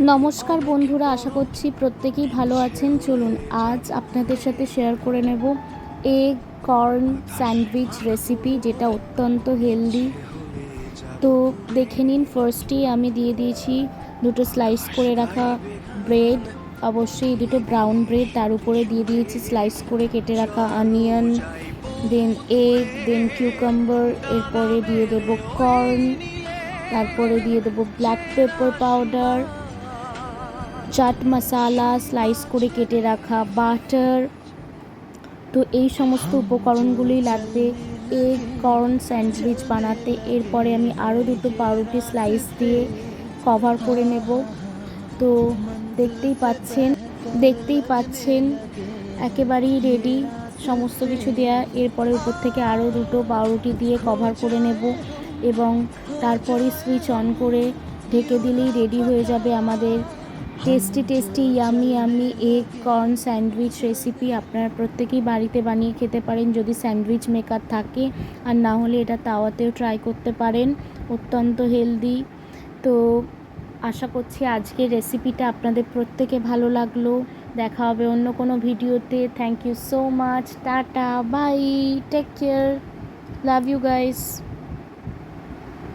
নমস্কার বন্ধুরা, আশা করছি প্রত্যেকেই ভালো আছেন। চলুন আজ আপনাদের সাথে শেয়ার করে নেব এগ কর্ন স্যান্ডউইচ রেসিপি যেটা অত্যন্ত হেলদি তো দেখে নিন ফার্স্টেই আমি দিয়ে দিয়েছি দুটো স্লাইস করে রাখা ব্রেড অবশ্যই দুটো ব্রাউন ব্রেড তার উপরে দিয়ে দিয়েছি স্লাইস করে কেটে রাখা অনিয়ন দেন এগ দেন কিউকাম্বার এরপরে দিয়ে দেবো কর্ন তারপরে দিয়ে দেবো black pepper powder chaat masala slice করে কেটে রাখা বাটার তো এই সমস্ত উপকরণগুলোই লাগবে। এগ কর্ন স্যান্ডউইচ বানাতে। এরপরে আমি আরও দুটো পাউরুটি স্লাইস দিয়ে কভার করে নেব। তো দেখতেই পাচ্ছেন দেখতেই পাচ্ছেন একেবারেই রেডি সমস্ত কিছু দেয়া। এরপরে উপর থেকে আরও দুটো পাউরুটি দিয়ে কভার করে নেব এবং তারপরে সুইচ অন করে ঢেকে দিলেই রেডি হয়ে যাবে আমাদের tasty tasty yummy yummy egg corn sandwich recipe আপনারা প্রত্যেকেই বাড়িতে বানিয়ে খেতে পারেন যদি স্যান্ডউইচ মেকার থাকে। আর না হলে এটা তাওয়াতেও ট্রাই করতে পারেন, অত্যন্ত হেলদি তো আশা করছি আজকের রেসিপিটা আপনাদের প্রত্যেকে ভালো লাগল। দেখা হবে অন্য কোনো ভিডিওতে thank you so much tata bye take care love you guys